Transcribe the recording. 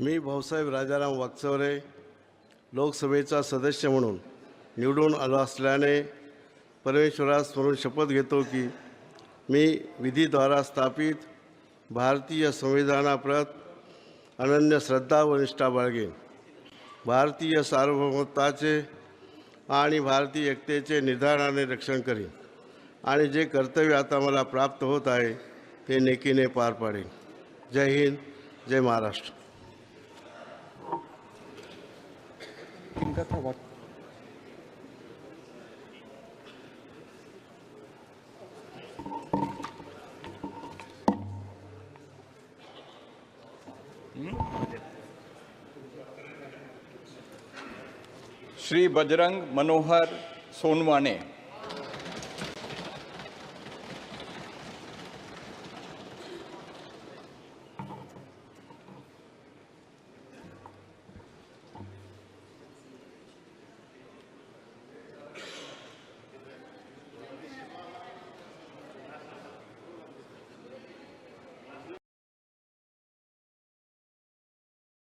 मी भाऊसाहेब राजाराम वागचौरे लोकसभेचा सदस्य म्हणून निवडून आलो असल्याने परमेश्वरास स्मरून शपथ घेतो की मी विधीद्वारा स्थापित भारतीय संविधानाप्रत अनन्य श्रद्धा व निष्ठा बाळगेन. भारतीय सार्वभौमत्वाचे आणि भारतीय एकतेचे निर्धाराने रक्षण करीन आणि जे कर्तव्य आता मला प्राप्त होत आहे ते नेकीने पार पाडेन. जय हिंद जय Maharashtra. that for what? Shri Bajrang Manohar Sonawane